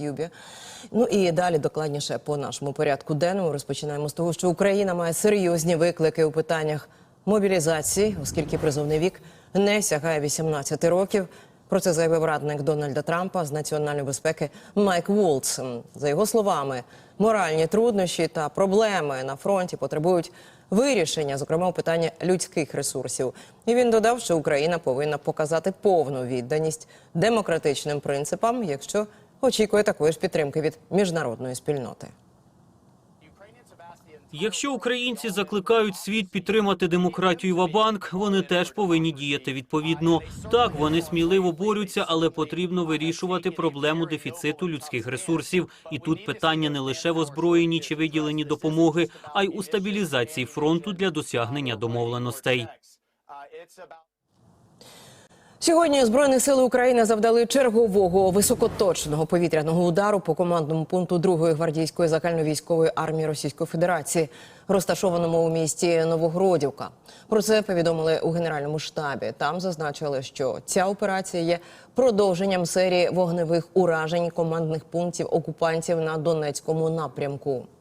Ютубі. Ну і далі докладніше по нашому порядку денному розпочинаємо з того, що Україна має серйозні виклики у питаннях мобілізації, оскільки призовний вік не сягає 18 років. Про це заявив радник Дональда Трампа з національної безпеки Майк Волц. За його словами, моральні труднощі та проблеми на фронті потребують вирішення, зокрема у питанні людських ресурсів. І він додав, що Україна повинна показати повну відданість демократичним принципам, якщо очікує такої ж підтримки від міжнародної спільноти. Якщо українці закликають світ підтримати демократію Вабанк, вони теж повинні діяти відповідно. Так вони сміливо борються, але потрібно вирішувати проблему дефіциту людських ресурсів. І тут питання не лише в озброєнні чи виділенні допомоги, а й у стабілізації фронту для досягнення домовленостей. Сьогодні збройні сили України завдали чергового високоточного повітряного удару по командному пункту 2-ї гвардійської загальновійськової армії Російської Федерації, розташованому у місті Новогродівка. Про це повідомили у генеральному штабі. Там зазначили, що ця операція є продовженням серії вогневих уражень командних пунктів окупантів на Донецькому напрямку.